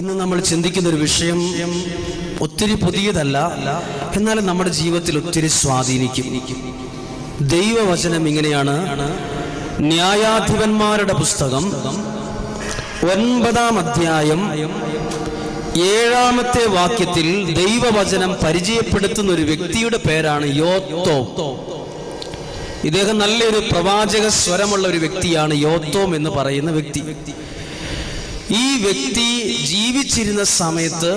ഇന്ന് നമ്മൾ ചിന്തിക്കുന്ന ഒരു വിഷയം ഒത്തിരി പുതിയതല്ല. എന്നാലും നമ്മുടെ ജീവിതത്തിൽ ഒത്തിരി സ്വാധീനിക്കും. ദൈവവചനം ഇങ്ങനെയാണ്. ന്യായാധിപന്മാരുടെ പുസ്തകം ഒൻപതാം അധ്യായം ഏഴാമത്തെ വാക്യത്തിൽ ദൈവവചനം പരിചയപ്പെടുത്തുന്ന ഒരു വ്യക്തിയുടെ പേരാണ് യോത്തോ. ഇദ്ദേഹം നല്ലൊരു പ്രവാചക സ്വരമുള്ള ഒരു വ്യക്തിയാണ് യോത്തോം എന്ന് പറയുന്ന വ്യക്തി. ഈ വ്യക്തി ജീവിച്ചിരുന്ന സമയത്ത്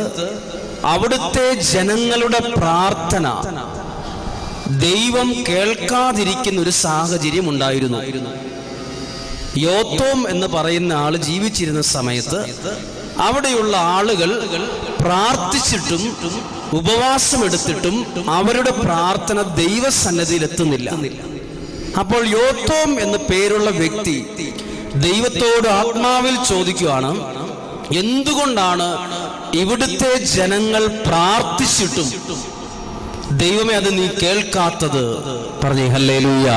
അവിടുത്തെ ജനങ്ങളുടെ പ്രാർത്ഥന ദൈവം കേൾക്കാതിരിക്കുന്ന ഒരു സാഹചര്യം ഉണ്ടായിരുന്നു. യോത്തോം എന്ന് പറയുന്ന ആൾ ജീവിച്ചിരുന്ന സമയത്ത് അവിടെയുള്ള ആളുകൾ പ്രാർത്ഥിച്ചിട്ടും ഉപവാസം എടുത്തിട്ടും അവരുടെ പ്രാർത്ഥന ദൈവസന്നദ്ധിയിൽ എത്തുന്നില്ല. അപ്പോൾ യോത്തോം എന്ന് പേരുള്ള വ്യക്തി ദൈവത്തോട് ആത്മാവിൽ ചോദിക്കുകയാണ് എന്തുകൊണ്ടാണ് ഇവിടുത്തെ ജനങ്ങൾ പ്രാർത്ഥിച്ചിട്ടും ദൈവമേ അത് നീ കേൾക്കാത്തത്? പറഞ്ഞേ ഹല്ലേലൂയ.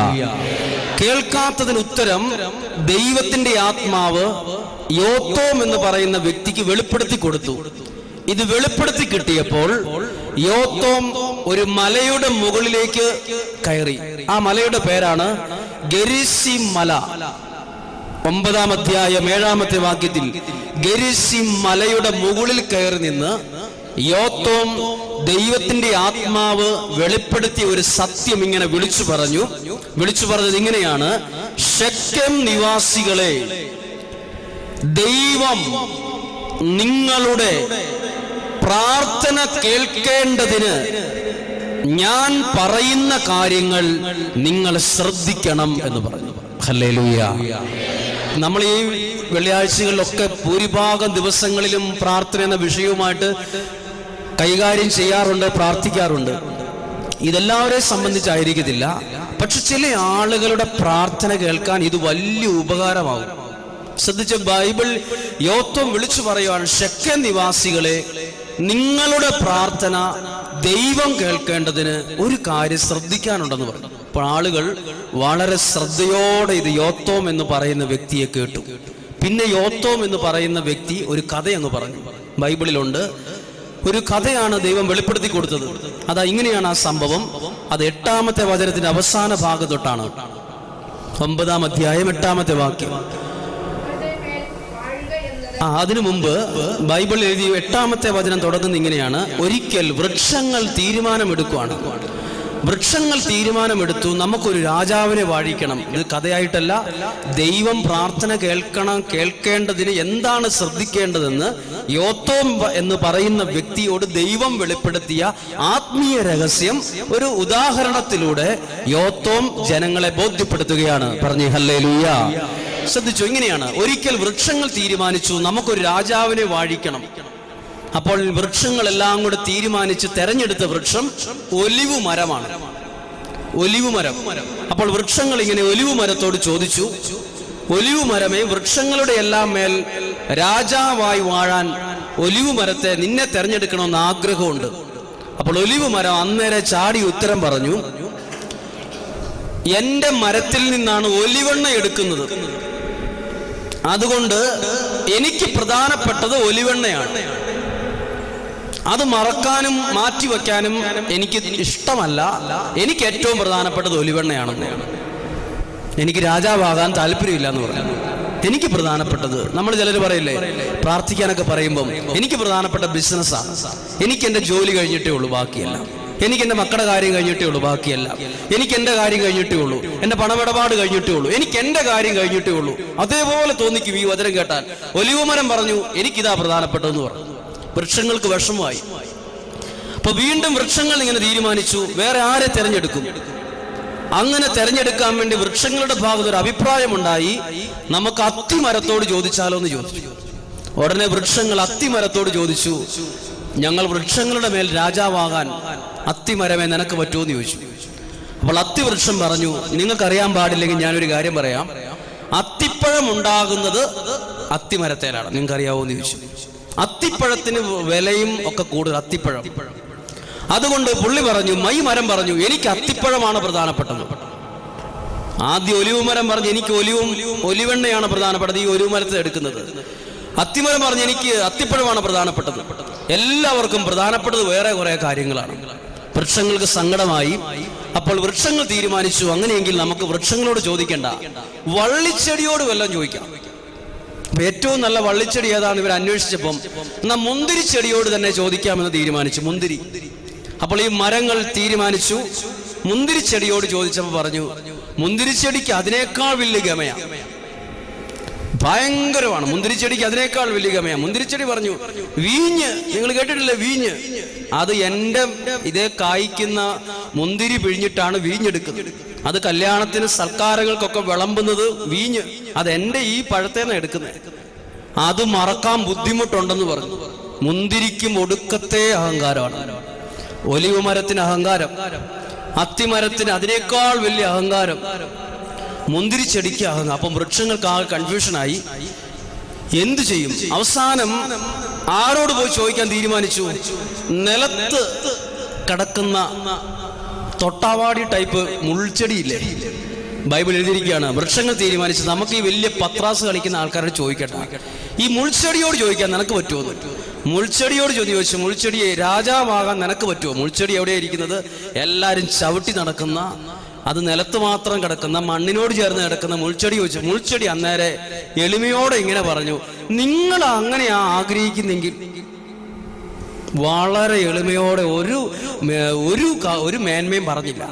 കേൾക്കാത്തതിന് ഉത്തരം ദൈവത്തിന്റെ ആത്മാവ് യോത്തോം എന്ന് പറയുന്ന വ്യക്തിക്ക് വെളിപ്പെടുത്തി കൊടുത്തു. ഇത് വെളിപ്പെടുത്തി കിട്ടിയപ്പോൾ യോത്തോം ഒരു മലയുടെ മുകളിലേക്ക് കയറി. ആ മലയുടെ പേരാണ് ഗരിസി മല ഒമ്പതാം അധ്യായം ഏഴാമത്തെ വാക്യത്തിൽ ഗരിസി മലയുടെ മുകളിൽ കയറി നിന്ന് യോത്തോം ദൈവത്തിന്റെ ആത്മാവ് വെളിപ്പെടുത്തിയ ഒരു സത്യം ഇങ്ങനെ വിളിച്ചു പറഞ്ഞു. വിളിച്ചു പറഞ്ഞത് ഇങ്ങനെയാണ്. ഷെക്കം നിവാസികളെ ദൈവം നിങ്ങളുടെ പ്രാർത്ഥന കേൾക്കേണ്ടതിന് ഞാൻ പറയുന്ന കാര്യങ്ങൾ നിങ്ങൾ ശ്രദ്ധിക്കണം എന്ന് പറഞ്ഞു. ഹല്ലേലൂയ. നമ്മൾ ഈ വെള്ളിയാഴ്ചകളിലൊക്കെ ഭൂരിഭാഗം ദിവസങ്ങളിലും പ്രാർത്ഥന എന്ന വിഷയവുമായിട്ട് കൈകാര്യം ചെയ്യാറുണ്ട് പ്രാർത്ഥിക്കാറുണ്ട്. ഇതെല്ലാവരെയും സംബന്ധിച്ചായിരിക്കത്തില്ല. പക്ഷെ ചില ആളുകളുടെ പ്രാർത്ഥന കേൾക്കാൻ ഇത് വലിയ ഉപകാരമാകും. ശ്രദ്ധിച്ച ബൈബിൾ യോത്വം വിളിച്ചു പറയുവാണ് ശക്യ നിവാസികളെ നിങ്ങളുടെ പ്രാർത്ഥന ദൈവം കേൾക്കേണ്ടതിന് ഒരു കാര്യം ശ്രദ്ധിക്കാനുണ്ടെന്ന് പറഞ്ഞു അപ്പോൾ ആളുകൾ വളരെ ശ്രദ്ധയോടെ ഇത് യോത്തോം എന്ന് പറയുന്ന വ്യക്തിയെ കേട്ടു. പിന്നെ യോത്തോം എന്ന് പറയുന്ന വ്യക്തി ഒരു കഥ അങ്ങ് പറഞ്ഞു. ബൈബിളിലുണ്ട്. ഒരു കഥയാണ് ദൈവം വെളിപ്പെടുത്തി കൊടുത്തത്. അതാ ഇങ്ങനെയാണ് ആ സംഭവം. അത് എട്ടാമത്തെ വചനത്തിന്റെ അവസാന ഭാഗം തൊട്ടാണ്. ഒമ്പതാം അധ്യായം എട്ടാമത്തെ വാക്യം. ആ അതിനു മുമ്പ് ബൈബിൾ എഴുതിയ എട്ടാമത്തെ വചനം തുടങ്ങുന്ന ഇങ്ങനെയാണ്. ഒരിക്കൽ വൃക്ഷങ്ങൾ തീരുമാനമെടുക്കുവാണ്. വൃക്ഷങ്ങൾ തീരുമാനമെടുത്തു. നമുക്കൊരു രാജാവിനെ വാഴിക്കണം. ഇത് കഥയായിട്ടല്ല. ദൈവം പ്രാർത്ഥന കേൾക്കണം കേൾക്കേണ്ടതിന് എന്താണ് ശ്രദ്ധിക്കേണ്ടതെന്ന് യോത്തോം എന്ന് പറയുന്ന വ്യക്തിയോട് ദൈവം വെളിപ്പെടുത്തിയ ആത്മീയ രഹസ്യം ഒരു ഉദാഹരണത്തിലൂടെ യോത്തോം ജനങ്ങളെ ബോധ്യപ്പെടുത്തുകയാണ്. പറഞ്ഞു ഹല്ലേ ശ്രദ്ധിച്ചു? ഇങ്ങനെയാണ്. ഒരിക്കൽ വൃക്ഷങ്ങൾ തീരുമാനിച്ചു. നമുക്കൊരു രാജാവിനെ വാഴിക്കണം. അപ്പോൾ വൃക്ഷങ്ങളെല്ലാം കൂടെ തീരുമാനിച്ച് തെരഞ്ഞെടുത്ത വൃക്ഷം ഒലിവ് മരമാണ്. ഒലിവ് മരം. അപ്പോൾ വൃക്ഷങ്ങൾ ഇങ്ങനെ ഒലിവ് മരത്തോട് ചോദിച്ചു ഒലിവ് മരമേ വൃക്ഷങ്ങളുടെ എല്ലാം മേൽ രാജാവായി വാഴാൻ ഒലിവ് മരത്തെ നിന്നെ തെരഞ്ഞെടുക്കണമെന്ന് ആഗ്രഹമുണ്ട്. അപ്പോൾ ഒലിവ് മരം അന്നേരെ ചാടി ഉത്തരം പറഞ്ഞു എന്റെ മരത്തിൽ നിന്നാണ് ഒലിവെണ്ണ എടുക്കുന്നത്. അതുകൊണ്ട് എനിക്ക് പ്രധാനപ്പെട്ടത് ഒലിവെണ്ണയാണ്. അത് മറക്കാനും മാറ്റിവെക്കാനും എനിക്ക് ഇഷ്ടമല്ല. എനിക്ക് ഏറ്റവും പ്രധാനപ്പെട്ടത് ഒലിവെണ്ണയാണെന്ന് എനിക്ക് രാജാവാകാൻ താല്പര്യമില്ല എന്ന് പറഞ്ഞു. എനിക്ക് പ്രധാനപ്പെട്ടത് നമ്മൾ ചിലർ പറയില്ലേ പ്രാർത്ഥിക്കാനൊക്കെ പറയുമ്പം എനിക്ക് പ്രധാനപ്പെട്ട ബിസിനസ്സാണ് എനിക്ക് എന്റെ ജോലി കഴിഞ്ഞിട്ടേ ഉള്ളൂ ബാക്കിയല്ല. എനിക്ക് എന്റെ മക്കളുടെ കാര്യം കഴിഞ്ഞിട്ടേ ഉള്ളൂ ബാക്കിയല്ല. എനിക്ക് എന്റെ കാര്യം കഴിഞ്ഞിട്ടേ ഉള്ളൂ എന്റെ പണമിടപാട് കഴിഞ്ഞിട്ടേ ഉള്ളൂ എനിക്ക് എന്റെ കാര്യം കഴിഞ്ഞിട്ടേ ഉള്ളൂ. അതേപോലെ തോന്നിക്കും ഈ വചനം കേട്ടാൽ. ഒലിവുമരം പറഞ്ഞു എനിക്കിതാ പ്രധാനപ്പെട്ടതെന്ന് പറഞ്ഞു. വൃക്ഷങ്ങൾക്ക് വിഷമമായി. അപ്പൊ വീണ്ടും വൃക്ഷങ്ങൾ ഇങ്ങനെ തീരുമാനിച്ചു. വേറെ ആരെ തെരഞ്ഞെടുക്കും? അങ്ങനെ തെരഞ്ഞെടുക്കാൻ വേണ്ടി വൃക്ഷങ്ങളുടെ ഭാഗത്ത് ഒരു അഭിപ്രായമുണ്ടായി. നമുക്ക് അത്തിമരത്തോട് ചോദിച്ചാലോ എന്ന് ചോദിച്ചു. ഉടനെ വൃക്ഷങ്ങൾ അത്തിമരത്തോട് ചോദിച്ചു. ഞങ്ങൾ വൃക്ഷങ്ങളുടെ മേൽ രാജാവാകാൻ അത്തിമരമേ നിനക്ക് പറ്റുമോ എന്ന് ചോദിച്ചു. അപ്പോൾ അത്തിവൃക്ഷം പറഞ്ഞു നിങ്ങൾക്കറിയാൻ പാടില്ലെങ്കിൽ ഞാനൊരു കാര്യം പറയാം. അത്തിപ്പഴം ഉണ്ടാകുന്നത് അത്തിമരത്തേലാണ്. നിങ്ങൾക്കറിയാവോ എന്ന് ചോദിച്ചു. അത്തിപ്പഴത്തിന് വിലയും ഒക്കെ കൂടുതൽ അത്തിപ്പഴം. അതുകൊണ്ട് പുള്ളി പറഞ്ഞു മൈ മരം പറഞ്ഞു എനിക്ക് അത്തിപ്പഴമാണ് പ്രധാനപ്പെട്ടത്. ആദ്യം ഒലിവ് മരം പറഞ്ഞു എനിക്ക് ഒലിവും ഒലിവെണ്ണയാണ് പ്രധാനപ്പെട്ടത് ഈ ഒലിവ് മരത്തിൽ എടുക്കുന്നത്. അത്തിമരം പറഞ്ഞു എനിക്ക് അത്തിപ്പഴമാണ് പ്രധാനപ്പെട്ടത്. എല്ലാവർക്കും പ്രധാനപ്പെട്ടത് വേറെ കുറെ കാര്യങ്ങളാണ്. വൃക്ഷങ്ങൾക്ക് സങ്കടമായി. അപ്പോൾ വൃക്ഷങ്ങൾ തീരുമാനിച്ചു അങ്ങനെയെങ്കിൽ നമുക്ക് വൃക്ഷങ്ങളോട് ചോദിക്കേണ്ട. വള്ളിച്ചെടിയോട് വല്ലതും ചോദിക്കാം. ഏറ്റവും നല്ല വള്ളിച്ചെടി ഏതാണ്? ഇവർ അന്വേഷിച്ചപ്പം എന്നാ മുന്തിരിച്ചെടിയോട് തന്നെ ചോദിക്കാമെന്ന് തീരുമാനിച്ചു. മുന്തിരി. അപ്പോൾ ഈ മരങ്ങൾ തീരുമാനിച്ചു. മുന്തിരിച്ചെടിയോട് ചോദിച്ചപ്പോൾ പറഞ്ഞു മുന്തിരിച്ചെടിക്ക് അതിനേക്കാൾ വലിയ ഗമയാണ് ഭയങ്കരമാണ്. മുന്തിരിച്ചെടിക്ക് അതിനേക്കാൾ വലിയ ഗമയാണ് മുന്തിരിച്ചെടി പറഞ്ഞു വീഞ്ഞ്. നിങ്ങൾ കേട്ടിട്ടില്ലേ വീഞ്ഞ്? അത് എന്റെ ഇതേ കായ്ക്കുന്ന മുന്തിരി പിഴിഞ്ഞിട്ടാണ് വീഞ്ഞെടുക്കുന്നത്. അത് കല്യാണത്തിന് സൽക്കാരങ്ങൾക്കൊക്കെ വിളമ്പുന്നത് വീഞ്ഞ്. അത് എന്റെ ഈ പഴത്തേന്ന് എടുക്കുന്നത്. അത് മറക്കാൻ ബുദ്ധിമുട്ടുണ്ടെന്ന് പറഞ്ഞു. മുന്തിരിക്കും ഒടുക്കത്തെ അഹങ്കാരമാണ്. ഒലിവ് മരത്തിന് അഹങ്കാരം. അത്തിമരത്തിന് അതിനേക്കാൾ വലിയ അഹങ്കാരം. മുന്തിരിച്ചെടിക്ക് അഹങ്കാരം അപ്പം വൃക്ഷങ്ങൾക്ക് ആകെ കൺഫ്യൂഷനായി എന്തു ചെയ്യും? അവസാനം ആരോട് പോയി ചോദിക്കാൻ തീരുമാനിച്ചു? നിലത്ത് കടക്കുന്ന തൊട്ടാവാടി ടൈപ്പ് മുൾച്ചെടിയില്ലേ? ബൈബിൾ എഴുതിയിരിക്കുകയാണ്. വൃക്ഷങ്ങൾ തീരുമാനിച്ച്. നമുക്ക് ഈ വലിയ പത്രാസ് കളിക്കുന്ന ആൾക്കാരോട് ചോദിക്കട്ടെ. ഈ മുൾച്ചെടിയോട് ചോദിക്കാൻ നിനക്ക് പറ്റുമോ മുൾച്ചെടിയോട് ചോദിച്ചു. മുൾച്ചെടിയെ രാജാവാകാൻ നിനക്ക് പറ്റുമോ? മുൾച്ചെടി എവിടെയാണ് ഇരിക്കുന്നത്? എല്ലാവരും ചവിട്ടി നടക്കുന്ന അത് നിലത്ത് മാത്രം കിടക്കുന്ന മണ്ണിനോട് ചേർന്ന് കിടക്കുന്ന മുൾച്ചെടി ചോദിച്ചു. മുൾച്ചെടി അന്നേരെ എളിമയോടെ ഇങ്ങനെ പറഞ്ഞു നിങ്ങൾ അങ്ങനെയാ ആഗ്രഹിക്കുന്നെങ്കിൽ വളരെ എളിമയോടെ ഒരു ഒരു ഒരു മേന്മയും പറഞ്ഞില്ല.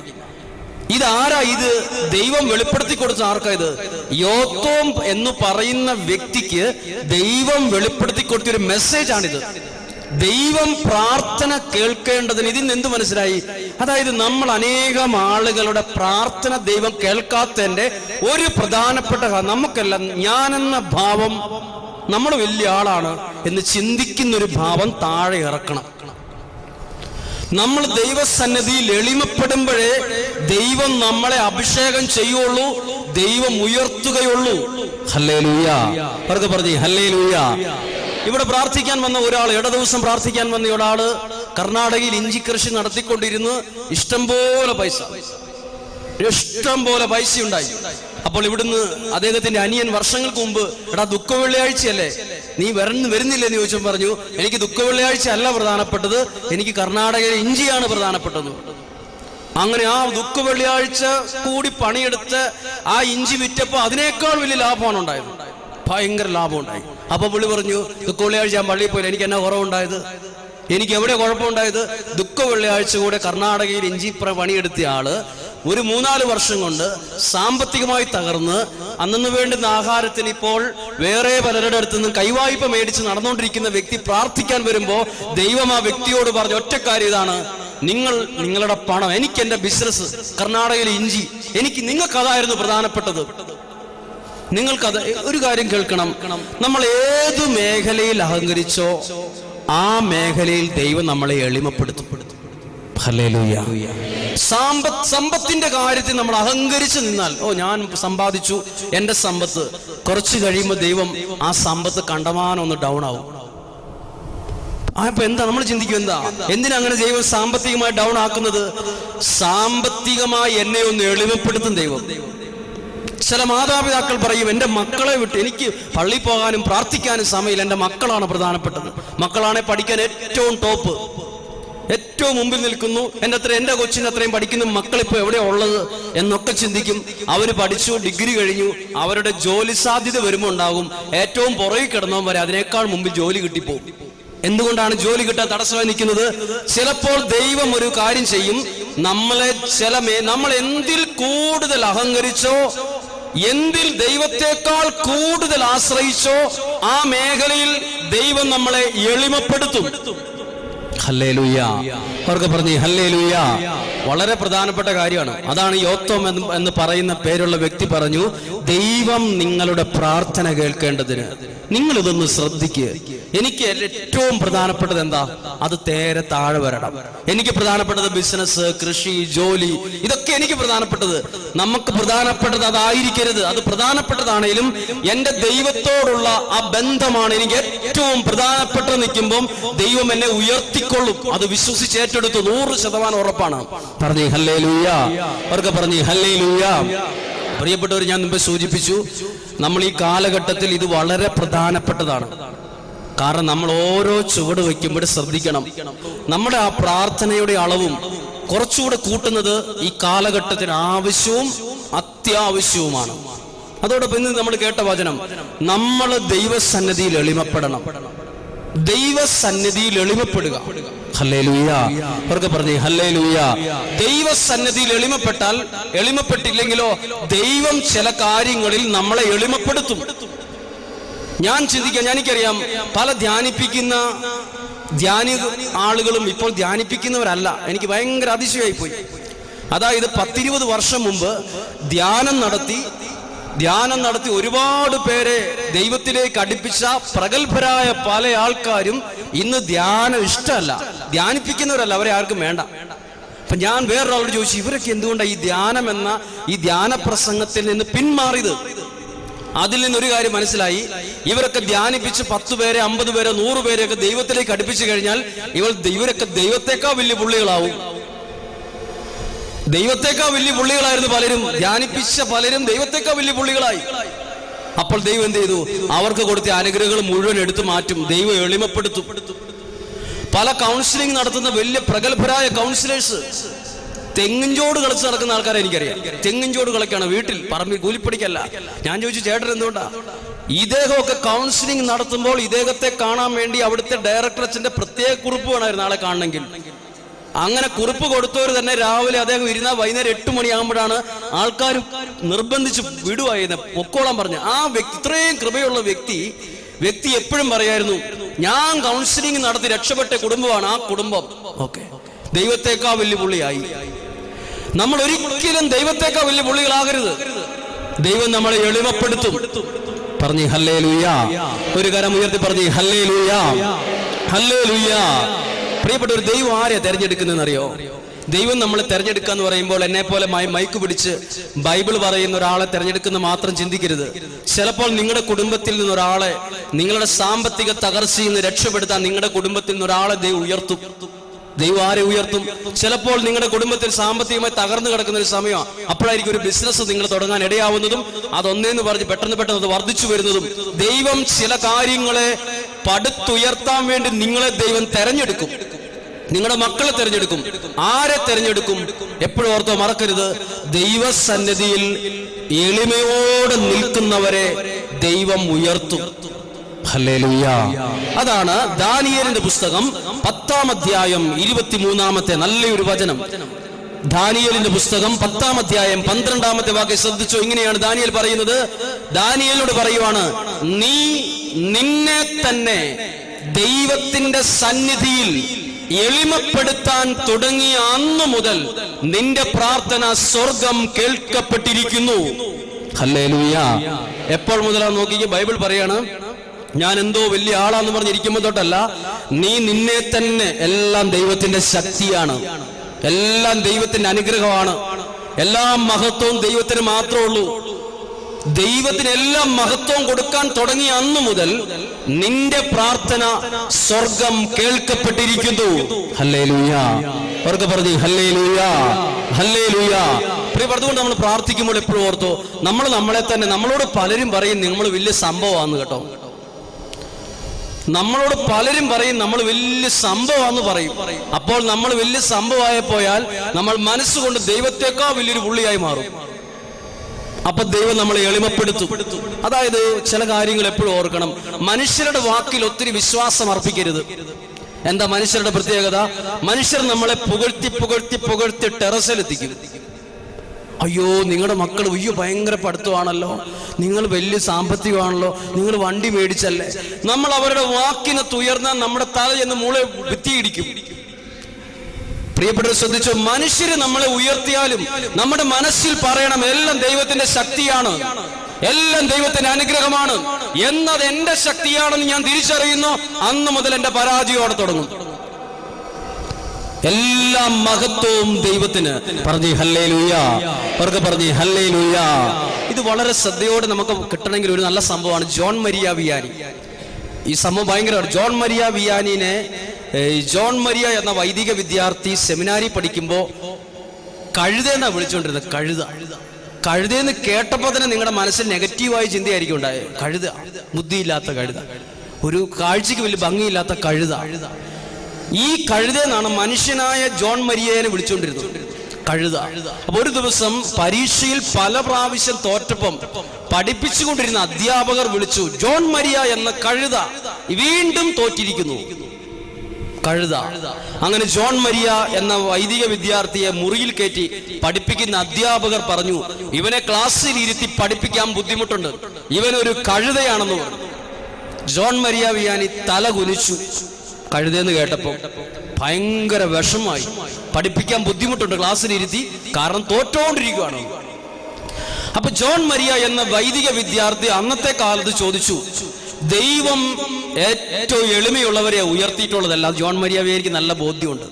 ഇതാരാ ഇത്? ദൈവം വെളിപ്പെടുത്തി കൊടുത്ത ആർക്കാ ഇത്? യോത്തോം എന്ന് പറയുന്ന വ്യക്തിക്ക് ദൈവം വെളിപ്പെടുത്തി കൊടുത്ത ഒരു മെസ്സേജ് ആണിത്. ദൈവം പ്രാർത്ഥന കേൾക്കേണ്ടതിന് ഇതിന് എന്ത് മനസ്സിലായി. അതായത് നമ്മൾ അനേകം ആളുകളുടെ പ്രാർത്ഥന ദൈവം കേൾക്കാത്തതിന്റെ ഒരു പ്രധാനപ്പെട്ട നമുക്കല്ല ഞാനെന്ന ഭാവം നമ്മൾ വലിയ ആളാണ് എന്ന് ചിന്തിക്കുന്ന ഒരു ഭാവം താഴെ ഇറക്കണം. നമ്മൾ ദൈവസന്നിധിയിൽ എളിമപ്പെടുമ്പോഴേ ദൈവം നമ്മളെ അഭിഷേകം ചെയ്യുള്ളൂ ദൈവം ഉയർത്തുകയുള്ളൂ. ഹല്ലേ ലൂയ പറഞ്ഞു ഹല്ലേ ലൂയ ഇവിടെ പ്രാർത്ഥിക്കാൻ വന്ന ഒരാൾ ഇട ദിവസം പ്രാർത്ഥിക്കാൻ വന്ന ഒരാൾ കർണാടകയിൽ ഇഞ്ചി കൃഷി നടത്തിക്കൊണ്ടിരുന്ന്. ഇഷ്ടംപോലെ പൈസ. ഇഷ്ടം പോലെ പൈസ ഉണ്ടായി. അപ്പോൾ ഇവിടുന്ന് അദ്ദേഹത്തിന്റെ അനിയൻ വർഷങ്ങൾക്ക് മുമ്പ് എടാ ദുഃഖ വെള്ളിയാഴ്ചയല്ലേ? നീ വരന്ന് വരുന്നില്ലേ എന്ന് ചോദിച്ചു പറഞ്ഞു എനിക്ക് ദുഃഖ വെള്ളിയാഴ്ച അല്ല പ്രധാനപ്പെട്ടത് എനിക്ക് കർണാടകയിലെ ഇഞ്ചിയാണ് പ്രധാനപ്പെട്ടത്. അങ്ങനെ ആ ദുഃഖ വെള്ളിയാഴ്ച കൂടി പണിയെടുത്ത് ആ ഇഞ്ചി വിറ്റപ്പോ അതിനേക്കാൾ വലിയ ലാഭമാണ് ഉണ്ടായത്. ഭയങ്കര ലാഭം ഉണ്ടായി അപ്പൊ പുള്ളി പറഞ്ഞു ദുഃഖവെള്ളിയാഴ്ച ഞാൻ പള്ളിയിൽ പോയി എനിക്ക് എന്നാ കുറവുണ്ടായത്? എനിക്ക് എവിടെ കുഴപ്പമുണ്ടായത്? ദുഃഖ വെള്ളിയാഴ്ച കൂടെ കർണാടകയിൽ ഇഞ്ചിപ്ര പണിയെടുത്തിയ പണിയെടുത്ത ആൾ ഒരു മൂന്നാൽ വർഷം കൊണ്ട് സാമ്പത്തികമായി തകർന്ന് അന്നു വേണ്ടുന്ന ആഹാരത്തിന് ഇപ്പോൾ വേറെ പലരുടെ അടുത്ത് നിന്നും കൈവായ്പ മേടിച്ച് നടന്നുകൊണ്ടിരിക്കുന്ന വ്യക്തി പ്രാർത്ഥിക്കാൻ വരുമ്പോ ദൈവം ആ വ്യക്തിയോട് പറഞ്ഞ ഒറ്റക്കാര്യം ഇതാണ്. നിങ്ങൾ നിങ്ങളുടെ പണം എനിക്ക് എന്റെ ബിസിനസ് കർണാടകയിലെ ഇഞ്ചി എനിക്ക് നിങ്ങൾക്ക് അതായിരുന്നു പ്രധാനപ്പെട്ടത്. നിങ്ങൾക്കത് ഒരു കാര്യം കേൾക്കണം. നമ്മൾ ഏത് മേഖലയിൽ അഹങ്കരിച്ചോ ആ മേഖലയിൽ ദൈവം നമ്മളെ എളിമപ്പെടുത്തും. ഹല്ലേലൂയ. സാമ്പത്ത് സമ്പത്തിന്റെ കാര്യത്തിൽ നമ്മൾ അഹങ്കരിച്ച് നിന്നാൽ ഓ ഞാൻ സമ്പാദിച്ചു എന്റെ സമ്പത്ത്. കുറച്ച് കഴിയുമ്പോൾ ദൈവം ആ സമ്പത്ത് കണ്ടമാനം ഒന്ന് ഡൗൺ ആവും. ആ ഇപ്പൊ എന്താ നമ്മൾ ചിന്തിക്കും എന്താ? എന്തിനാ അങ്ങനെ ദൈവം സാമ്പത്തികമായി ഡൗൺ ആക്കുന്നത്? സാമ്പത്തികമായി എന്നെ ഒന്ന് എളിമപ്പെടുത്തും ദൈവം. ചില മാതാപിതാക്കൾ പറയും എന്റെ മക്കളെ വിട്ട് എനിക്ക് പള്ളി പോകാനും പ്രാർത്ഥിക്കാനും സമയമില്ല. എന്റെ മക്കളാണ് പ്രധാനപ്പെട്ടത്. മക്കളാണ് പഠിക്കാൻ ഏറ്റവും ടോപ്പ്. ഏറ്റവും മുമ്പിൽ നിൽക്കുന്നു. എന്റെ അത്ര എന്റെ കൊച്ചിന് അത്രയും പഠിക്കുന്ന. മക്കളിപ്പോൾ എവിടെയാ ഉള്ളത്? എന്നൊക്കെ ചിന്തിക്കും. അവർ പഠിച്ചു ഡിഗ്രി കഴിഞ്ഞു. അവരുടെ ജോലി സാധ്യത വരുമ്പോൾ ഉണ്ടാകും. ഏറ്റവും പുറകിൽ കിടന്നവൻ വരെ അതിനേക്കാൾ മുമ്പിൽ ജോലി കിട്ടിപ്പോകും എന്തുകൊണ്ടാണ് ജോലി കിട്ടാൻ തടസ്സമായി നിൽക്കുന്നത്? ചിലപ്പോൾ ദൈവം ഒരു കാര്യം ചെയ്യും. നമ്മളെ ചില നമ്മൾ എന്തിൽ കൂടുതൽ അഹങ്കരിച്ചോ എന്തിൽ ദൈവത്തെക്കാൾ കൂടുതൽ ആശ്രയിച്ചോ ആ മേഖലയിൽ ദൈവം നമ്മളെ എളിമപ്പെടുത്തും. പറഞ്ഞു വളരെ പ്രധാനപ്പെട്ട കാര്യമാണ്. അതാണ് യോത്വം എന്ന് പറയുന്ന പേരുള്ള വ്യക്തി പറഞ്ഞു ദൈവം നിങ്ങളുടെ പ്രാർത്ഥന കേൾക്കേണ്ടതിന്. നിങ്ങൾ ഇതൊന്ന് ശ്രദ്ധിക്കുക എനിക്ക് ഏറ്റവും പ്രധാനപ്പെട്ടത് എന്താ? അത് തേരെ താഴെ വരണം. എനിക്ക് പ്രധാനപ്പെട്ടത് ബിസിനസ് കൃഷി ജോലി ഇതൊക്കെ എനിക്ക് പ്രധാനപ്പെട്ടത്. നമുക്ക് പ്രധാനപ്പെട്ടത് അതായിരിക്കരുത്. അത് പ്രധാനപ്പെട്ടതാണേലും എന്റെ ദൈവത്തോടുള്ള ആ ബന്ധമാണ് എനിക്ക് ഏറ്റവും പ്രധാനപ്പെട്ടത് നിൽക്കുമ്പം ദൈവം എന്നെ ഉയർത്തിക്കൊള്ളും അത് വിശ്വസിച്ച് ഏറ്റെടുത്തു നൂറ് ശതമാനം ഉറപ്പാണ്. പറഞ്ഞു ഹല്ലേ ലൂയ അവർക്ക് പറഞ്ഞു ഹല്ലേ ലൂയ പ്രിയപ്പെട്ടവർ ഞാൻ മുമ്പ് സൂചിപ്പിച്ചു നമ്മൾ ഈ കാലഘട്ടത്തിൽ ഇത് വളരെ പ്രധാനപ്പെട്ടതാണ്. കാരണം നമ്മൾ ഓരോ ചുവട് വയ്ക്കുമ്പോൾ ശ്രദ്ധിക്കണം. നമ്മുടെ ആ പ്രാർത്ഥനയുടെ അളവും കുറച്ചുകൂടെ കൂട്ടുന്നത് ഈ കാലഘട്ടത്തിന് ആവശ്യവും അത്യാവശ്യവുമാണ്. അതോടൊപ്പം ഇന്ന് നമ്മൾ കേട്ട വചനം നമ്മൾ ദൈവസന്നിധിയിൽ എളിമപ്പെടണം. ദൈവസന്നിധിയിൽ എളിമപ്പെടുക. പറഞ്ഞേ ദൈവസന്നിധിയിൽ എളിമപ്പെട്ടാൽ എളിമപ്പെട്ടില്ലെങ്കിലോ ദൈവം ചില കാര്യങ്ങളിൽ നമ്മളെ എളിമപ്പെടുത്തും. ഞാൻ ചിന്തിക്കാം എനിക്കറിയാം പല ധ്യാനിപ്പിക്കുന്ന ധ്യാനി ആളുകളും ഇപ്പോൾ ധ്യാനിപ്പിക്കുന്നവരല്ല. എനിക്ക് ഭയങ്കര അതിശയമായി പോയി അതായത് പത്തിരുപത് വർഷം മുമ്പ് ധ്യാനം നടത്തി ധ്യാനം നടത്തി ഒരുപാട് പേരെ ദൈവത്തിലേക്ക് അടുപ്പിച്ച പ്രഗത്ഭരായ പല ആൾക്കാരും ഇന്ന് ധ്യാനം ഇഷ്ടമല്ല. ധ്യാനിപ്പിക്കുന്നവരല്ല അവരെ ആർക്കും വേണ്ട. അപ്പൊ ഞാൻ വേറൊരാളോട് ചോദിച്ചു ഇവരൊക്കെ എന്തുകൊണ്ടാണ് ഈ ധ്യാനം എന്ന ഈ ധ്യാന പ്രസംഗത്തിൽ നിന്ന് പിന്മാറിയത്? അതിൽ നിന്നൊരു കാര്യം മനസ്സിലായി. ഇവരൊക്കെ ധ്യാനിപ്പിച്ച് പത്ത് പേരെ അമ്പത് പേരെ നൂറ് പേരെയൊക്കെ ദൈവത്തിലേക്ക് അടുപ്പിച്ചു കഴിഞ്ഞാൽ ഇവർ ഇവരൊക്കെ ദൈവത്തെക്കാൾ വലിയ പുള്ളികളാവും. ദൈവത്തെക്കാൾ വലിയ പുള്ളികളായിരുന്നു പലരും. ധ്യാനിപ്പിച്ച പലരും ദൈവത്തെക്കാൾ വലിയ പുള്ളികളായി. അപ്പോൾ ദൈവം എന്ത് ചെയ്തു? അവർക്ക് കൊടുത്ത അനുഗ്രഹങ്ങൾ മുഴുവൻ എടുത്തു മാറ്റും. ദൈവം എളിമപ്പെടുത്തും. പല കൗൺസിലിംഗ് നടത്തുന്ന വലിയ പ്രഗത്ഭരായ കൗൺസിലേഴ്സ് തെങ്ങിഞ്ചോട് കളിച്ച് നടക്കുന്ന ആൾക്കാരെ എനിക്കറിയാം. തെങ്ങിഞ്ചോട് കളിക്കാണ് വീട്ടിൽ. പറമ്പിൽ കൂലിപ്പടിക്കല്ല ഞാൻ ചോദിച്ചു ചേട്ടൻ എന്തുകൊണ്ടാ? ഇദ്ദേഹമൊക്കെ കൗൺസിലിംഗ് നടത്തുമ്പോൾ ഇദ്ദേഹത്തെ കാണാൻ വേണ്ടി അവിടുത്തെ ഡയറക്ടർ അച്ഛന്റെ പ്രത്യേക കുറിപ്പ് വേണമായിരുന്നു ആളെ കാണണമെങ്കിൽ. അങ്ങനെ കുറിപ്പ് കൊടുത്തവർ തന്നെ രാവിലെ അദ്ദേഹം ഇരുന്ന വൈകുന്നേരം എട്ട് മണിയാകുമ്പോഴാണ് ആൾക്കാർ നിർബന്ധിച്ച് വിടുവായിരുന്നു പൊക്കോളാൻ പറഞ്ഞു. ആ വ്യക്തി ഇത്രയും കൃപയുള്ള വ്യക്തി വ്യക്തി എപ്പോഴും പറയായിരുന്നു ഞാൻ കൗൺസിലിംഗ് നടത്തി രക്ഷപ്പെട്ട കുടുംബമാണ് ആ കുടുംബം. ഓക്കെ. ദൈവത്തേക്കാ വലിയ പുള്ളിയായി. നമ്മൾ ഒരിക്കലും ദൈവത്തേക്കാ വലിയ പുള്ളികളാകരുത്. ദൈവം നമ്മളെ എളിമപ്പെടുത്തും. പറഞ്ഞു ഹല്ലേ ലൂയ ഒരു കരം ഉയർത്തി പറഞ്ഞു ഹല്ലേ ലൂയ ഹല്ലേ ലൂയ പ്രിയപ്പെട്ട ഒരു ദൈവം ആരെയാ തെരഞ്ഞെടുക്കുന്നതെന്ന് അറിയോ ദൈവം നമ്മൾ തെരഞ്ഞെടുക്കുക എന്ന് പറയുമ്പോൾ എന്നെ പോലെ മൈക്ക് പിടിച്ച് ബൈബിൾ പറയുന്ന ഒരാളെ തെരഞ്ഞെടുക്കുന്ന മാത്രം ചിന്തിക്കരുത്. ചിലപ്പോൾ നിങ്ങളുടെ കുടുംബത്തിൽ നിന്ന് ഒരാളെ നിങ്ങളുടെ സാമ്പത്തിക തകർച്ചയിൽ നിന്ന് രക്ഷപ്പെടുത്താൻ നിങ്ങളുടെ കുടുംബത്തിൽ നിന്ന് ഒരാളെ ദൈവം ഉയർത്തും. ദൈവം ആരെ ഉയർത്തും? ചിലപ്പോൾ നിങ്ങളുടെ കുടുംബത്തിൽ സാമ്പത്തികമായി തകർന്നു കിടക്കുന്ന ഒരു സമയമാണ് അപ്പോഴായിരിക്കും ഒരു ബിസിനസ് നിങ്ങൾ തുടങ്ങാൻ ഇടയാവുന്നതും അതൊന്നേന്ന് പറഞ്ഞ് പെട്ടെന്ന് പെട്ടെന്ന് അത് വർദ്ധിച്ചു വരുന്നതും. ദൈവം ചില കാര്യങ്ങളെ പടുത്തുയർത്താൻ വേണ്ടി നിങ്ങളെ ദൈവം തെരഞ്ഞെടുക്കും. നിങ്ങളുടെ മക്കളെ തിരഞ്ഞെടുക്കും. ആരെ തിരഞ്ഞെടുക്കും? എപ്പോഴും ഓർത്തോ മറക്കരുത്. ദൈവസന്നിധിയിൽ എളിമയോടെ നിൽക്കുന്നവരെ ദൈവം ഉയർത്തും. അതാണ് ദാനിയലിന്റെ പുസ്തകം പത്താം അധ്യായം ഇരുപത്തിമൂന്നാമത്തെ നല്ലൊരു വചനം. ദാനിയലിന്റെ പുസ്തകം പത്താം അധ്യായം പന്ത്രണ്ടാമത്തെ വാക്ക് ശ്രദ്ധിച്ചു? ഇങ്ങനെയാണ് ദാനിയൽ പറയുന്നത്. ദാനിയേലിനോട് പറയുവാണ് നീ നിന്നെ തന്നെ ദൈവത്തിന്റെ സന്നിധിയിൽ എളിമപ്പെടുത്താൻ തുടങ്ങിയ അന്നു മുതൽ നിന്റെ പ്രാർത്ഥന സ്വർഗം കേൾക്കപ്പെട്ടിരിക്കുന്നു. എപ്പോൾ മുതലാ നോക്കി ബൈബിൾ പറയാണ് ഞാൻ എന്തോ വലിയ ആളാന്ന് പറഞ്ഞിരിക്കുമ്പോൾ തൊട്ടല്ല നീ നിന്നെ തന്നെ എല്ലാം ദൈവത്തിന്റെ ശക്തിയാണ്. എല്ലാം ദൈവത്തിന്റെ അനുഗ്രഹമാണ്. എല്ലാ മഹത്വവും ദൈവത്തിന് മാത്രമേ ഉള്ളൂ. ദൈവത്തിന് എല്ലാം മഹത്വം കൊടുക്കാൻ തുടങ്ങിയ അന്നു മുതൽ നിന്റെ പ്രാർത്ഥന സ്വർഗം കേൾക്കപ്പെട്ടിരിക്കുന്നു. ഹല്ലേ ലൂയ പറഞ്ഞു ഹല്ലേ ലൂയ ഹല്ലേ അതുകൊണ്ട് നമ്മൾ പ്രാർത്ഥിക്കുമ്പോൾ എപ്പോഴും ഓർത്തോ നമ്മൾ നമ്മളെ തന്നെ നമ്മളോട് പലരും പറയും നിങ്ങൾ വലിയ സംഭവമാണെന്ന് കേട്ടോ. നമ്മളോട് പലരും പറയും നമ്മൾ വലിയ സംഭവമാണെന്ന് പറയും. അപ്പോൾ നമ്മൾ വലിയ സംഭവമായി പോയാൽ നമ്മൾ മനസ്സുകൊണ്ട് ദൈവത്തെക്കാൾ വലിയൊരു പുള്ളിയായി മാറും. അപ്പൊ ദൈവം നമ്മളെ എളിമപ്പെടുത്തും. അതായത് ചില കാര്യങ്ങൾ എപ്പോഴും ഓർക്കണം. മനുഷ്യരുടെ വാക്കിൽ ഒത്തിരി വിശ്വാസം അർപ്പിക്കരുത്. എന്താ മനുഷ്യരുടെ പ്രത്യേകത? മനുഷ്യർ നമ്മളെ പുകഴ്ത്തി പുകഴ്ത്തി പുകഴ്ത്തി ടെറസിലെത്തിക്കും അയ്യോ നിങ്ങളുടെ മക്കൾ അയ്യോ ഭയങ്കര പഠിത്തമാണല്ലോ. നിങ്ങൾ വലിയ സാമ്പത്തികമാണല്ലോ. നിങ്ങൾ വണ്ടി മേടിച്ചല്ലേ. നമ്മൾ അവരുടെ വാക്കിന് തുയർന്നാൽ നമ്മുടെ തല എന്ന് മൂളെ ഭിത്തിയിടിക്കും. പ്രിയപ്പെട്ടവർ ശ്രദ്ധിച്ചു മനുഷ്യർ നമ്മളെ ഉയർത്തിയാലും നമ്മുടെ മനസ്സിൽ പറയണം എല്ലാം ദൈവത്തിന്റെ ശക്തിയാണ്. എല്ലാം ദൈവത്തിന്റെ അനുഗ്രഹമാണ്. എന്നത് എന്റെ ശക്തിയാണെന്ന് ഞാൻ തിരിച്ചറിയുന്നു. അന്ന് മുതൽ എന്റെ പരാജയോടെ തുടങ്ങും. എല്ലാ മഹത്വവും ദൈവത്തിന്. പറഞ്ഞു ഹല്ലേ ലൂയ പറഞ്ഞു ഹല്ലേ ലൂയ ഇത് വളരെ ശ്രദ്ധയോടെ നമുക്ക് കിട്ടണമെങ്കിൽ ഒരു നല്ല സംഭവമാണ് ജോൺ മരിയ വിയാനി. ഈ സംഭവം ഭയങ്കരമാണ്. ജോൺ മരിയ വിയാനിനെ ജോൺ മരിയ എന്ന വൈദിക വിദ്യാർത്ഥി സെമിനാരി പഠിക്കുമ്പോൾ കഴുതെന്നാ വിളിച്ചുകൊണ്ടിരുന്നത് കഴുത. കഴുതെന്ന് കേട്ടപ്പോൾ തന്നെ നിങ്ങളുടെ മനസ്സിൽ നെഗറ്റീവായ ചിന്തയായിരിക്കും ഉണ്ടായത് കഴുത ബുദ്ധിയില്ലാത്ത കഴുത. ഒരു കാഴ്ചക്ക് വലിയ ഭംഗിയില്ലാത്ത കഴുത. ഈ കഴുതെന്നാണ് മനുഷ്യനായ ജോൺ മരിയേനെ വിളിച്ചുകൊണ്ടിരുന്നത് കഴുത. അപ്പൊ ഒരു ദിവസം പരീക്ഷയിൽ പല പ്രാവശ്യം തോറ്റപ്പം പഠിപ്പിച്ചുകൊണ്ടിരുന്ന അധ്യാപകർ വിളിച്ചു ജോൺ മരിയ എന്ന കഴുത വീണ്ടും തോറ്റിരിക്കുന്നു. കഴുത. അങ്ങനെ ജോൺ മരിയ എന്ന വൈദിക വിദ്യാർത്ഥിയെ മുറിയിൽ കയറ്റി പഠിപ്പിക്കുന്ന അധ്യാപകർ പറഞ്ഞു ഇവനെ ക്ലാസ്സിൽ ഇരുത്തി പഠിപ്പിക്കാൻ ബുദ്ധിമുട്ടുണ്ട്. ഇവൻ ഒരു കഴുതയാണെന്ന് പറഞ്ഞു. ജോൺ മരിയ വിയാനി തല കുനിച്ചു. കഴുതെന്ന് കേട്ടപ്പോൾ ഭയങ്കര വിഷമായി. പഠിപ്പിക്കാൻ ബുദ്ധിമുട്ടുണ്ട് ക്ലാസ്സിൽ ഇരുത്തി. കാരണം തോറ്റോണ്ടിരിക്കുകയാണ് അപ്പൊ ജോൺ മരിയ എന്ന വൈദിക വിദ്യാർത്ഥി അന്നത്തെ കാലത്ത് ചോദിച്ചു ദൈവം ഏറ്റവും എളിമയുള്ളവരെ ഉയർത്തിയിട്ടുള്ളതല്ല. ജോൺ മരിയ വേരിക്ക് നല്ല ബോധ്യമുണ്ട്.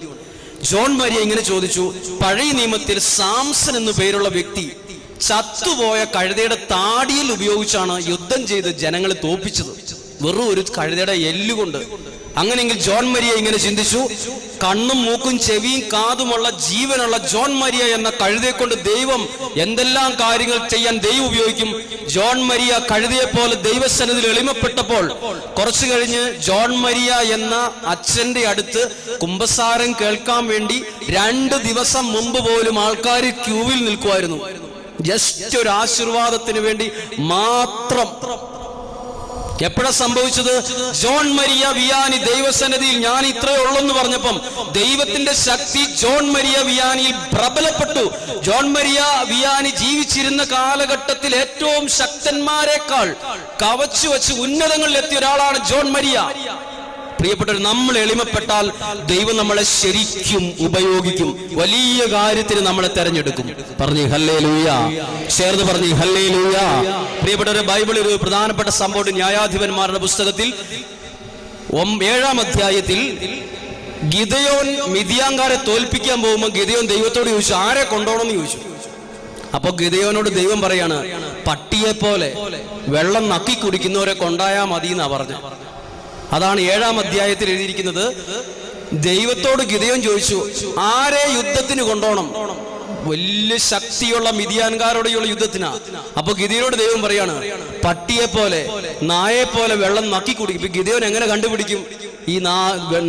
ജോൺ മരിയ ഇങ്ങനെ ചോദിച്ചു പഴയ നിയമത്തിൽ സാംസൺ എന്നു പേരുള്ള വ്യക്തി ചത്തുപോയ കഴുതയുടെ താടിയിൽ ഉപയോഗിച്ചാണ് യുദ്ധം ചെയ്ത് ജനങ്ങളെ തോപ്പിച്ചത്. വെറും ഒരു കഴുതയുടെ എല്ലുകൊണ്ട്. അങ്ങനെയെങ്കിൽ ജോൺ മരിയ ഇങ്ങനെ ചിന്തിച്ചു കണ്ണും മൂക്കും ചെവിയും കാതുമുള്ള ജീവനുള്ള ജോൺ മരിയ എന്ന കഴുതയെ കൊണ്ട് ദൈവം എന്തെല്ലാം കാര്യങ്ങൾ ചെയ്യാൻ ദൈവം ഉപയോഗിക്കും? ജോൺ മരിയ കഴുതയെ പോലെ ദൈവസന്നിധിയിൽ എളിമപ്പെട്ടപ്പോൾ കുറച്ചു കഴിഞ്ഞ് ജോൺ മരിയ എന്ന അച്ഛന്റെ അടുത്ത് കുംഭസാരം കേൾക്കാൻ വേണ്ടി രണ്ട് ദിവസം മുമ്പ് പോലും ആൾക്കാർ ക്യൂവിൽ നിൽക്കുമായിരുന്നു. ജസ്റ്റ് ഒരു ആശീർവാദത്തിന് വേണ്ടി മാത്രം എപ്പോഴാ സംഭവിച്ചത്? ജോൺ മരിയ വിയാനി ദൈവസന്നിധിയിൽ ഞാൻ ഇത്രയേ ഉള്ളൂ എന്ന് പറഞ്ഞപ്പം ദൈവത്തിന്റെ ശക്തി ജോൺ മരിയ വിയാനിയിൽ പ്രബലപ്പെട്ടു. ജോൺ മരിയ വിയാനി ജീവിച്ചിരുന്ന കാലഘട്ടത്തിൽ ഏറ്റവും ശക്തന്മാരെക്കാൾ കവച്ചു വച്ച് ഉന്നതങ്ങളിൽ എത്തിയ ഒരാളാണ് ജോൺ മരിയ. പ്രിയപ്പെട്ടവർ നമ്മൾ എളിമപ്പെട്ടാൽ ദൈവം നമ്മളെ ശരിക്കും ഉപയോഗിക്കും. വലിയ കാര്യത്തിന് നമ്മളെ തെരഞ്ഞെടുക്കും. പറഞ്ഞു ഹല്ലേ ലൂയ ചേർന്ന് പറഞ്ഞു ഹല്ലേ ലൂയ പ്രിയപ്പെട്ടവരെ ബൈബിളിൽ ഒരു പ്രധാനപ്പെട്ട സംഭവം ന്യായാധിപന്മാരുടെ പുസ്തകത്തിൽ ഏഴാം അധ്യായത്തിൽ ഗിതയോൻ മിതിയാങ്കാരെ തോൽപ്പിക്കാൻ പോകുമ്പോൾ ഗിതയോൻ ദൈവത്തോട് ചോദിച്ചു ആരെ കൊണ്ടോണമെന്ന് ചോദിച്ചു? അപ്പൊ ഗിതയോനോട് ദൈവം പറയാണ് പട്ടിയെ പോലെ വെള്ളം നക്കി കുടിക്കുന്നവരെ കൊണ്ടായാ മതി എന്നാ പറഞ്ഞു അതാണ് ഏഴാം അധ്യായത്തിൽ എഴുതിയിരിക്കുന്നത്. ദൈവത്തോട് ഗിതയും ചോദിച്ചു ആരെ യുദ്ധത്തിന് കൊണ്ടോണം? വലിയ ശക്തിയുള്ള മിതിയാൻകാരോടെയുള്ള യുദ്ധത്തിനാ. അപ്പൊ ഗിതയോട് ദൈവം പറയാണ് പട്ടിയെ പോലെ നായെ പോലെ വെള്ളം നക്കി കുടിക്കും. ഗിതയോൻ എങ്ങനെ കണ്ടുപിടിക്കും? ഈ നാ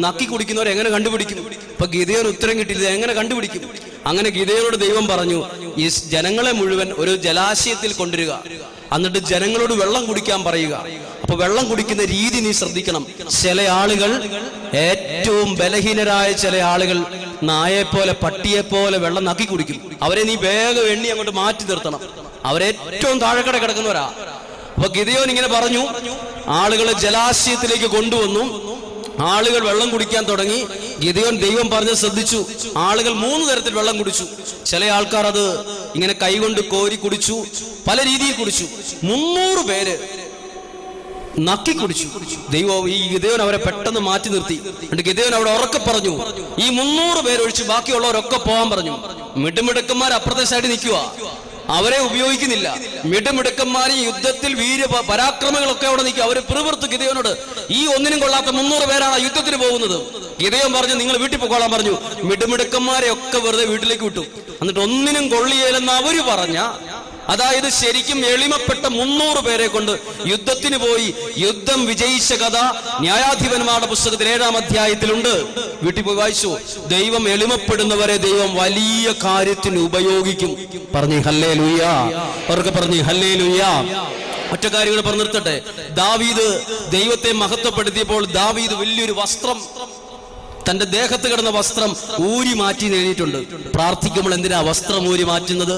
നക്കി കുടിക്കുന്നവരെ എങ്ങനെ കണ്ടുപിടിക്കും? ഇപ്പൊ ഗിതയോൻ ഉത്തരം കിട്ടിയില്ല എങ്ങനെ കണ്ടുപിടിക്കും? അങ്ങനെ ഗിതയോട് ദൈവം പറഞ്ഞു ഈ ജനങ്ങളെ മുഴുവൻ ഒരു ജലാശയത്തിൽ കൊണ്ടുവരിക. എന്നിട്ട് ജനങ്ങളോട് വെള്ളം കുടിക്കാൻ പറയുക. അപ്പൊ വെള്ളം കുടിക്കുന്ന രീതി നീ ശ്രദ്ധിക്കണം. ചില ആളുകൾ ഏറ്റവും ബലഹീനരായ ചില ആളുകൾ നായെ പോലെ പട്ടിയെ പോലെ വെള്ളം നക്കി കുടിക്കും. അവരെ നീ വേഗം എണ്ണി അങ്ങോട്ട് മാറ്റി നിർത്തണം. അവരേറ്റവും താഴെക്കട കിടക്കുന്നവരാ. അപ്പൊ ഗിതയോൻ ഇങ്ങനെ പറഞ്ഞു ആളുകളെ ജലാശയത്തിലേക്ക് കൊണ്ടുവന്നു. ആളുകൾ വെള്ളം കുടിക്കാൻ തുടങ്ങി. ഗിതയോൻ ദൈവം പറഞ്ഞ് ശ്രദ്ധിച്ചു. ആളുകൾ മൂന്ന് തരത്തിൽ വെള്ളം കുടിച്ചു. ചില ആൾക്കാർ അത് ഇങ്ങനെ കൈകൊണ്ട് കോരി കുടിച്ചു. പല രീതിയിൽ കുടിച്ചു. മുന്നൂറ് പേര് നക്കി കുടിച്ചു. ദൈവം ഈ ഗിതയോൻ അവരെ പെട്ടെന്ന് മാറ്റി നിർത്തി. എന്നിട്ട് ഗിതയോൻ അവിടെ ഉറക്കെ പറഞ്ഞു. ഈ മുന്നൂറ് പേരൊഴിച്ച് ബാക്കിയുള്ളവരൊക്കെ പോകാൻ പറഞ്ഞു. മിടുമിടുക്കന്മാർ സൈഡിൽ നിൽക്കുക അവരെ ഉപയോഗിക്കുന്നില്ല. മിടുമിടുക്കന്മാർ യുദ്ധത്തിൽ വീര പരാക്രമങ്ങളൊക്കെ അവിടെ നിൽക്കുക അവർ പ്രവൃത്തി ഗിതയോനോട് ഈ ഒന്നിനും കൊള്ളാത്ത മുന്നൂറ് പേരാണ് യുദ്ധത്തിന് പോകുന്നത്. ഗിതയോൻ പറഞ്ഞു നിങ്ങൾ വീട്ടിൽ പോകാൻ പറഞ്ഞു. മിടുമിടുക്കന്മാരെ ഒക്കെ വെറുതെ വീട്ടിലേക്ക് വിട്ടു. എന്നിട്ട് ഒന്നിനും കൊള്ളിയേലെന്ന് അവർ പറഞ്ഞ അതായത് ശരിക്കും എളിമപ്പെട്ട മുന്നൂറ് പേരെ കൊണ്ട് യുദ്ധത്തിന് പോയി യുദ്ധം വിജയിച്ച കഥ ന്യായാധിപന്മാരുടെ പുസ്തകത്തിൽ ഏഴാം അധ്യായത്തിലുണ്ട്. വീട്ടിൽ പോയി വായിച്ചു. ദൈവം എളിമപ്പെടുന്നവരെ ദൈവം വലിയ കാര്യത്തിന് ഉപയോഗിക്കും. പറഞ്ഞു ഹല്ലേ ലുയ്യാർക്ക് പറഞ്ഞു ഹല്ലേ ലുയ്യാ ഒറ്റ കാര്യങ്ങൾ പറഞ്ഞു ദാവീദ് ദൈവത്തെ മഹത്വപ്പെടുത്തിയപ്പോൾ ദാവീദ് വലിയൊരു വസ്ത്രം തന്റെ ദേഹത്ത് കിടന്ന വസ്ത്രം ഊരി മാറ്റി നേടിയിട്ടുണ്ട് പ്രാർത്ഥിക്കുമ്പോൾ എന്തിനാ വസ്ത്രം ഊരി മാറ്റുന്നത്?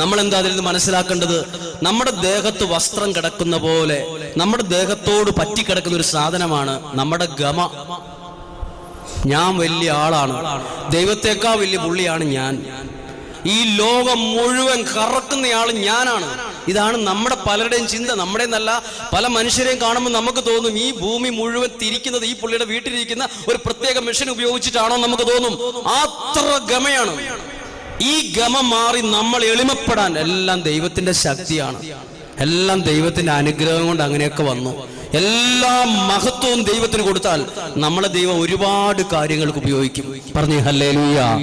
നമ്മൾ എന്താ അതിൽ നിന്ന് മനസ്സിലാക്കേണ്ടത്? നമ്മുടെ ദേഹത്ത് വസ്ത്രം കിടക്കുന്ന പോലെ നമ്മുടെ ദേഹത്തോട് പറ്റിക്കിടക്കുന്ന ഒരു സാധനമാണ് നമ്മുടെ ഗമ. ഞാൻ വലിയ ആളാണ്. ദൈവത്തെക്കാൾ വലിയ പുള്ളിയാണ് ഞാൻ. ഈ ലോകം മുഴുവൻ കറക്കുന്നയാൾ ഞാനാണ്. ഇതാണ് നമ്മുടെ പലരുടെയും ചിന്ത നമ്മുടെ നല്ല പല മനുഷ്യരെയും കാണുമ്പോൾ നമുക്ക് തോന്നും ഈ ഭൂമി മുഴുവൻ തിരിക്കുന്നത് ഈ പുള്ളിയുടെ വീട്ടിലിരിക്കുന്ന ഒരു പ്രത്യേക മെഷീൻ ഉപയോഗിച്ചിട്ടാണോ നമുക്ക് തോന്നും. അത്ര ഗമയാണ്. ഈ ഗമ മാറി നമ്മൾ എളിമപ്പെടാൻ എല്ലാം ദൈവത്തിന്റെ ശക്തിയാണ്. എല്ലാം ദൈവത്തിന്റെ അനുഗ്രഹം കൊണ്ട് അങ്ങനെയൊക്കെ വന്നു. എല്ലാ മഹത്വവും ദൈവത്തിന് കൊടുത്താൽ നമ്മളെ ദൈവം ഒരുപാട് കാര്യങ്ങൾക്ക് ഉപയോഗിക്കും. പറഞ്ഞു ഹല്ലേ